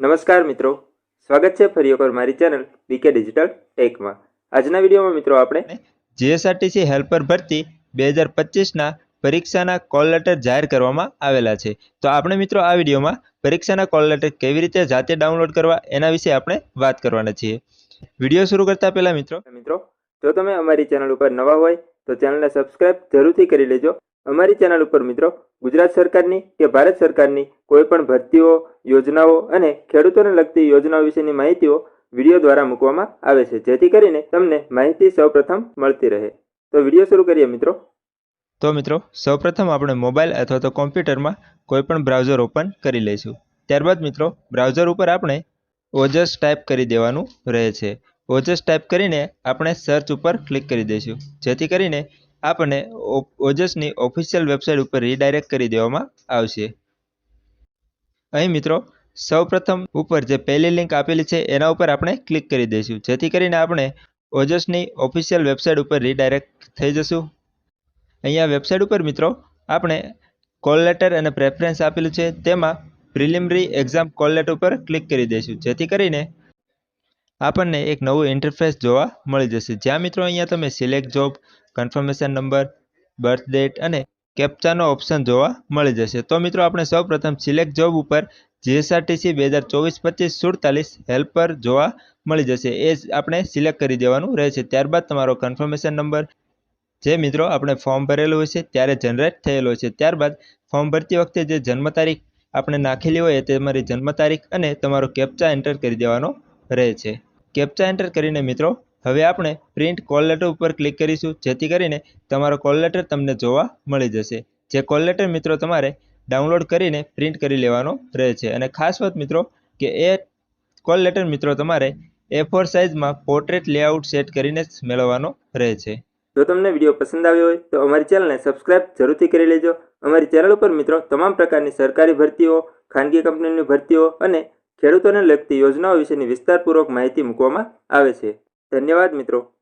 નમસ્કાર મિત્રો. સ્વાગત છે ફરી એકવાર મારી ચેનલ બીકે ડિજિટલ ટેકમાં આજના વિડીયોમાં મિત્રો આપણે જીએસઆરટીસી હેલ્પર ભરતી બે હજાર પચીસના પરીક્ષાના કોલ લેટર જાહેર કરવામાં આવેલા છે. તો આપણે મિત્રો આ વિડીયોમાં પરીક્ષાના કોલ લેટર કેવી રીતે જાતે ડાઉનલોડ કરવા એના વિશે આપણે વાત કરવાના છીએ. વીડિયો શરૂ કરતા પહેલા મિત્રો મિત્રો જો તમે અમારી ચેનલ ઉપર નવા હોય તો ચેનલને સબસ્ક્રાઇબ જરૂરથી કરી લેજો. અમારી ચેનલ ઉપર મિત્રો ગુજરાત સરકારની કે ભારત સરકારની કોઈ પણ ભરતીઓ, યોજનાઓ અને ખેડૂતોને લગતી યોજનાઓ વિશેની માહિતીઓ વીડિયો દ્વારા મૂકવામાં આવે છે. જેથી કરીને તમને માહિતી સૌપ્રથમ મળતી રહે. તો વીડિયો શરૂ કરીએ મિત્રો. તો મિત્રો, સૌપ્રથમ આપણે મોબાઈલ અથવા તો કોમ્પ્યુટરમાં કોઈ પણ બ્રાઉઝર ઓપન કરી લઈશું. ત્યારબાદ મિત્રો, બ્રાઉઝર ઉપર આપણે ઓજસ ટાઈપ કરી દેવાનું રહે છે. ઓજસ ટાઈપ કરીને આપણે સર્ચ ઉપર ક્લિક કરી દઈશું. જેથી કરીને આપણને ઓજસની ઓફિશિયલ વેબસાઇટ ઉપર રીડાયરેક્ટ કરી દેવામાં આવશે. અહીં મિત્રો, સૌપ્રથમ ઉપર જે પહેલી લિંક આપેલી છે, એના ઉપર આપણે ક્લિક કરી દઈશું. જેથી કરીને આપણે ઓજસની ઓફિશિયલ વેબસાઇટ ઉપર રીડાયરેક્ટ થઈ જશું. અહીંયા વેબસાઇટ ઉપર મિત્રો, આપણે કોલ લેટર અને પ્રેફરન્સ આપેલું છે, તેમાં પ્રિલિમરી એક્ઝામ કોલ લેટર ઉપર ક્લિક કરી દઈશું. જેથી કરીને આપણને એક નવું ઇન્ટરફેસ જોવા મળી જશે. જ્યાં મિત્રો અહીંયા તમે select job confirmation number birth date અને કેપ્ચાનો ઓપ્શન જોવા મળી જશે. તો મિત્રો, આપણે સૌપ્રથમ સિલેક્ટ જોબ ઉપર જીએસઆરટીસી બે હજાર ચોવીસ પચીસ સુડતાલીસ હેલ્પર જોવા મળી જશે. એ જ આપણે સિલેક્ટ કરી દેવાનું રહેશે. ત્યારબાદ તમારો કન્ફર્મેશન નંબર જે મિત્રો આપણે ફોર્મ ભરેલું હોય છે ત્યારે જનરેટ થયેલો છે ત્યારબાદ ફોર્મ ભરતી વખતે જે જન્મ તારીખ આપણે નાખેલી હોય તે તમારી જન્મ તારીખ અને તમારો કેપ્ચા એન્ટર કરી દેવાનો રહે છે. કેપ્ચા એન્ટર કરીને મિત્રો, હવે આપણે પ્રિન્ટ કોલ લેટર ઉપર ક્લિક કરીશું, જેથી કરીને તમારો કોલ લેટર તમને જોવા મળી જશે. જે કોલ લેટર મિત્રો તમારે ડાઉનલોડ કરીને પ્રિન્ટ કરી લેવાનો રહે છે. અને ખાસ વાત મિત્રો, કે એ કોલ લેટર મિત્રો તમારે એ ફોર સાઇઝમાં પોર્ટ્રેટ લેઆઉટ સેટ કરીને જ મેળવવાનો રહે છે. જો તમને વીડિયો પસંદ આવ્યો હોય, તો અમારી ચેનલને સબસ્ક્રાઇબ જરૂરથી કરી લેજો. અમારી ચેનલ ઉપર મિત્રો તમામ પ્રકારની સરકારી ભરતીઓ, ખાનગી કંપનીની ભરતીઓ અને ખેડૂતોને લગતી યોજનાઓ વિશેની વિસ્તારપૂર્વક માહિતી મૂકવામાં આવે છે. ધન્યવાદ મિત્રો.